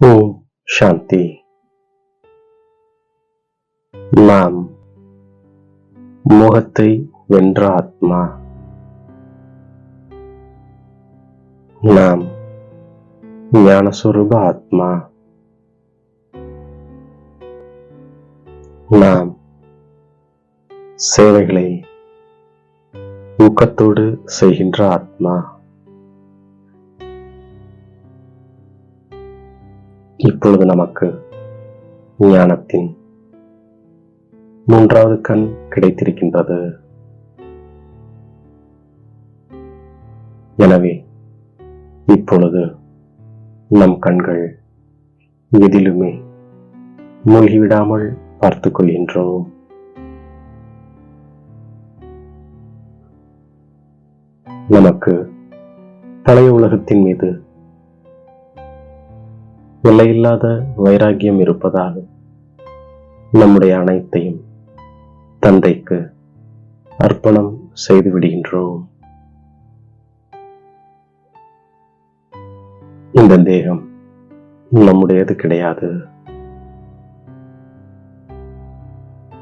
ஓம் சாந்தி நாம் மோகத்தை வென்ற ஆத்மா நாம் ஞானஸ்வரூப ஆத்மா நாம் சேவைகளை ஊக்கத்தோடு செய்கின்ற ஆத்மா। இப்பொழுது நமக்கு ஞானத்தின் மூன்றாவது கண் கிடைத்திருக்கின்றது. எனவே இப்பொழுது நம் கண்கள் எதிலுமே மூழ்கிவிடாமல் பார்த்துக் கொள்கின்றோம். நமக்கு பழைய உலகத்தின் மீது நிலையில்லாத வைராகியம் இருப்பதால் நம்முடைய அனைத்தையும் தந்தைக்கு அர்ப்பணம் செய்து விடுகின்றோம். இந்த தேகம் நம்முடையது கிடையாது.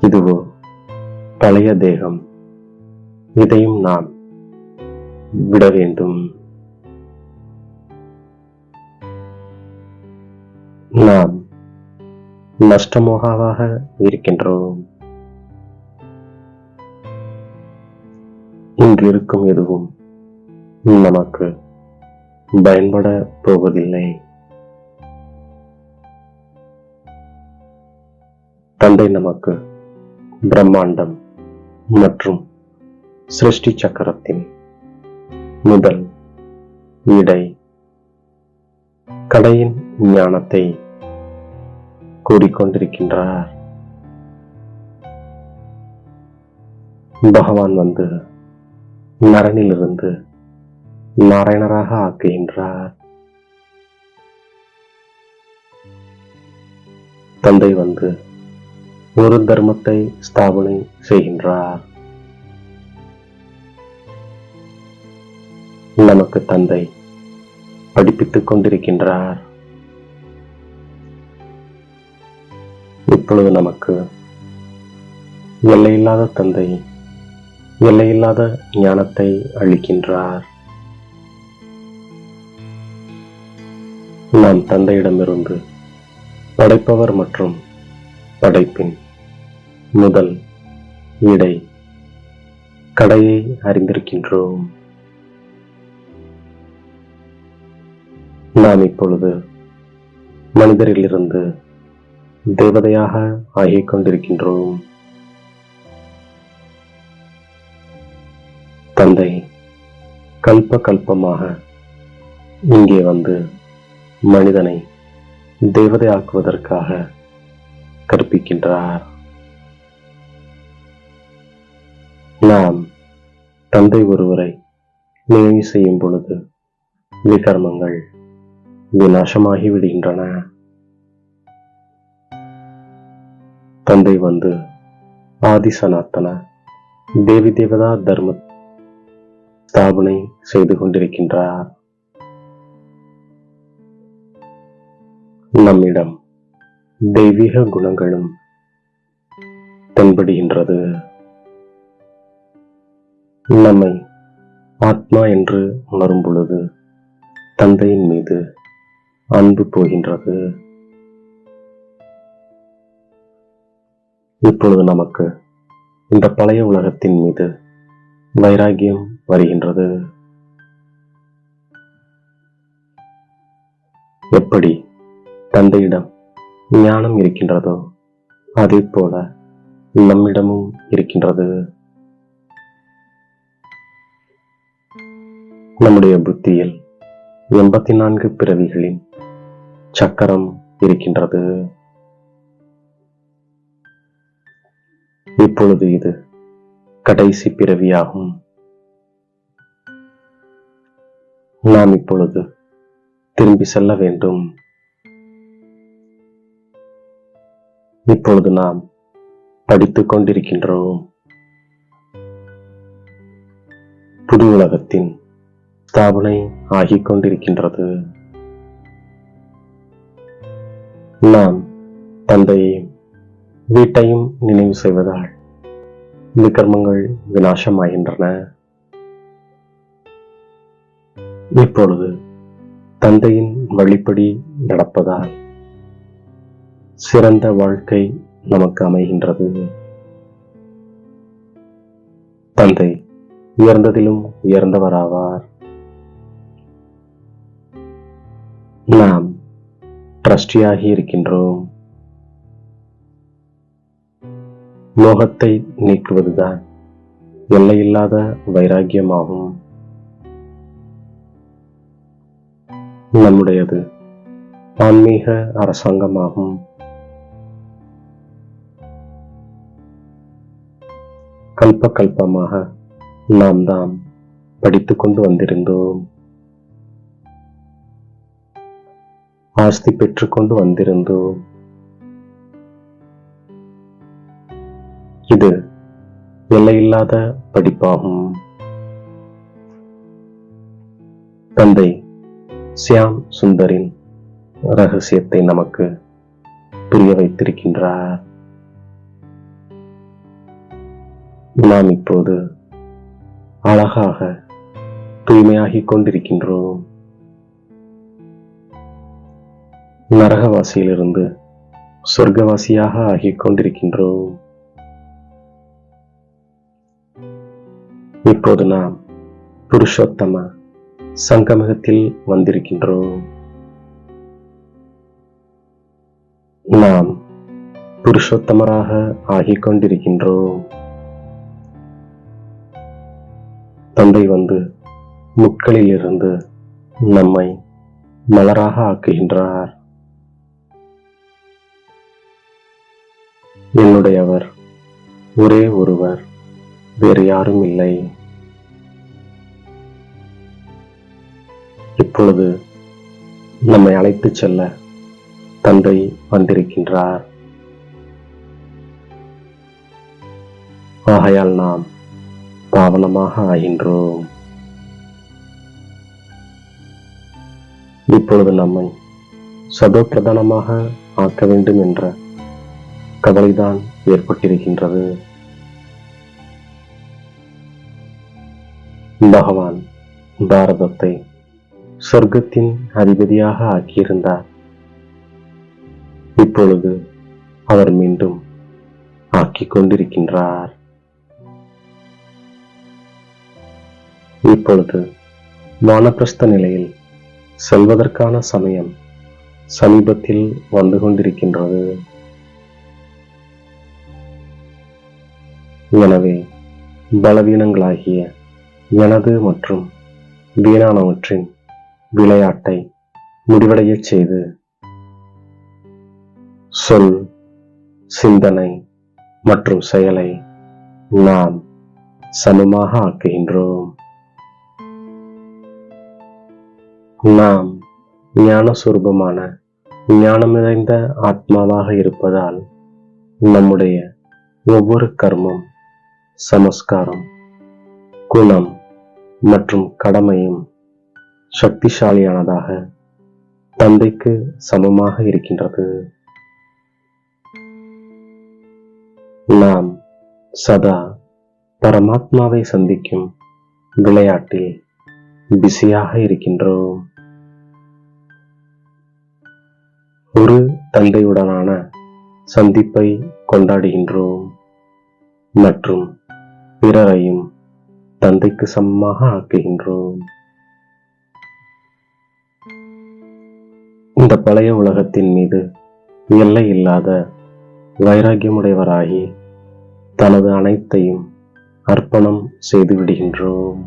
இதுவோ பழைய தேகம். இதையும் நாம் விட வேண்டும். நாம் நஷ்டமோகாவாக இருக்கின்றோம். இங்கு இருக்கும் எதுவும் நமக்கு பயன்பட போவதில்லை. தந்தை நமக்கு பிரம்மாண்டம் மற்றும் சிருஷ்டி சக்கரத்தின் முதல் இடை கடையின் ஞானத்தை கூறிக்கொண்டிருக்கின்றார் பகவான் வந்து நரனிலிருந்து நாராயணராக ஆக்குகின்றார். தந்தை வந்து ஒரு தர்மத்தை ஸ்தாபனை செய்கின்றார். நமக்கு தந்தை படிப்பித்துக் கொண்டிருக்கின்றார். இப்பொழுது நமக்கு எல்லையில்லாத தந்தை எல்லையில்லாத ஞானத்தை அளிக்கின்றார். நாம் தந்தையிடமிருந்து படைப்பவர் மற்றும் படைப்பின் முதல் இடை கடையை அறிந்திருக்கின்றோம். நாம் இப்பொழுது மனிதரிலிருந்து தேவதையாக ஆகிக் கொண்டிருக்கின்றோம் தந்தை கல்ப கல்பமாக இங்கே வந்து மனிதனை தேவதையாக்குவதற்காக கற்பிக்கின்றார். நாம் தந்தை ஒருவரை நினைவு செய்யும் பொழுது விகர்மங்கள் விநாசமாகி விடுகின்றன தந்தை வந்து ஆதி சனாத்தன தேவி தேவதா தர்ம ஸ்தாபனை செய்து கொண்டிருக்கின்றார். நம்மிடம் தெய்வீக குணங்களும் தென்படுகின்றது. நம்மை ஆத்மா என்று உணரும் பொழுது தந்தையின் மீது அன்பு போகின்றது. இப்பொழுது நமக்கு இந்த பழைய உலகத்தின் மீது வைராகியம் வருகின்றது. எப்படி தந்தையிடம் ஞானம் இருக்கின்றதோ அதே போல நம்மிடமும் இருக்கின்றது. நம்முடைய புத்தியில் எண்பத்தி நான்கு பிறவிகளின் சக்கரம் இருக்கின்றது. இப்பொழுது இது கடைசி பிறவியாகும். நாம் இப்பொழுது திரும்பி செல்ல வேண்டும். இப்பொழுது நாம் படித்துக் கொண்டிருக்கின்றோம். புது உலகத்தின் ஸ்தாபனை ஆகிக் கொண்டிருக்கின்றது. நாம் தந்தையையும் வீட்டையும் நினைவு செய்வதால் விக்ரமங்கள் விநாசமாகின்றன. இப்பொழுது தந்தையின் வழிப்படி நடப்பதால் சிறந்த வாழ்க்கை நமக்கு அமைகின்றது. தந்தை உயர்ந்ததிலும் உயர்ந்தவராவார். நாம் ட்ரஸ்டியாகி இருக்கின்றோம். மோகத்தை நீக்குவதுதான் எல்லையில்லாத வைராக்கியமாகும். நம்முடையது ஆன்மீக அரசாங்கமாகும். கல்ப கல்பமாக நாம் தாம் படித்து கொண்டு வந்திருந்தோம். ஆஸ்தி பெற்றுக்கொண்டு வந்திருந்தோம். இது எல்லையில்லாத படிப்பாகும். தந்தை சியாம் சுந்தரின் ரகசியத்தை நமக்கு புரிய வைத்திருக்கின்றார். நாம் இப்போது அழகாக தூய்மையாகிக் கொண்டிருக்கின்றோம். நரகவாசியிலிருந்து சொர்க்கவாசியாக ஆகிக் கொண்டிருக்கின்றோம். இப்போது நாம் புருஷோத்தம சங்கமகத்தில் வந்திருக்கின்றோம். நாம் புருஷோத்தமராக ஆகிக் கொண்டிருக்கின்றோம். தந்தை வந்து முட்களிலிருந்து நம்மை மலராக ஆக்குகின்றார். என்னுடையவர் ஒரே ஒருவர் வேறு யாரும் இல்லை. இப்பொழுது நம்மை அழைத்துச் செல்ல தந்தை வந்திருக்கின்றார். ஆகையால் நாம் பாவனமாக ஆகின்றோம். இப்பொழுது நம்மை சதோப்பிரதானமாக ஆக்க வேண்டும் என்ற கவலைதான் ஏற்பட்டிருக்கின்றது. பகவான் பாரதத்தை சொர்க்கத்தின் அதிபதியாக ஆக்கியிருந்தார். இப்பொழுது அவர் மீண்டும் ஆக்கிக் கொண்டிருக்கின்றார். இப்பொழுது வானப்பிரஸ்த நிலையில் செல்வதற்கான சமயம் சமீபத்தில் வந்து கொண்டிருக்கின்றது. எனவே பலவீனங்களாகிய எனது மற்றும் வீணானவற்றின் விளையாட்டை முடிவடையச் செய்து. சொல் சிந்தனை மற்றும் செயலை நாம் சமமாக ஆக்குகின்றோம். நாம் ஞான சுரூபமான ஞானம் ஆத்மாவாக இருப்பதால் நம்முடைய ஒவ்வொரு கர்மம் சமஸ்காரம் குணம் மற்றும் கடமையும் சக்திசாலியானதாக தந்தைக்கு சமமாக இருக்கின்றது. நாம் சதா பரமாத்மாவை சந்திக்கும் விளையாட்டில் பிஸியாக இருக்கின்றோம். ஒரு தந்தையுடனான சந்திப்பை கொண்டாடுகின்றோம். மற்றும் பிறரையும் தந்தைக்கு சமமாக ஆக்குகின்றோம். இந்த பழைய உலகத்தின் மீது எல்லை இல்லாத வைராக்கியமுடையவராகி தனது அனைத்தையும் அர்ப்பணம் செய்து விடுகின்றோம்.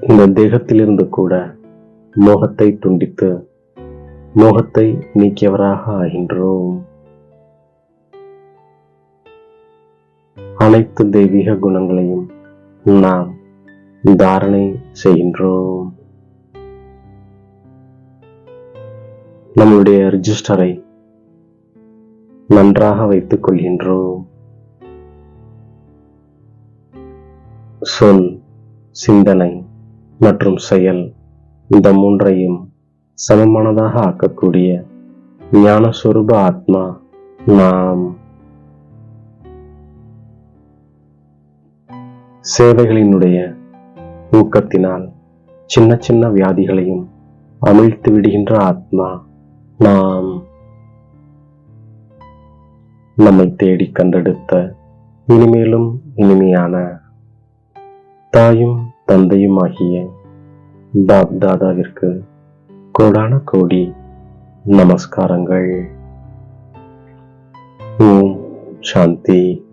இந்த தேகத்திலிருந்து கூட மோகத்தை துண்டித்து மோகத்தை நீக்கியவராக ஆகின்றோம். அனைத்து தெய்வீக குணங்களையும் நாம் தாரணை செய்கின்றோம். நம்முடைய ரிஜிஸ்டரை நன்றாக வைத்துக் கொள்கின்றோம். சொல் சிந்தனை மற்றும் செயல் இந்த மூன்றையும் சமமானதாக ஆக்கக்கூடிய ஞானஸ்வரூப ஆத்மா நாம். சேவைகளினுடைய ஊக்கத்தினால் சின்ன சின்ன வியாதிகளையும் அமிழ்த்து விடுகின்ற ஆத்மா நாம் நம்மை தேடி கண்டெடுத்த இனிமேலும் இனிமையான தாயும் தந்தையும் ஆகிய பாப் தாதாவிற்கு கோடான கோடி நமஸ்காரங்கள். ஓம் சாந்தி.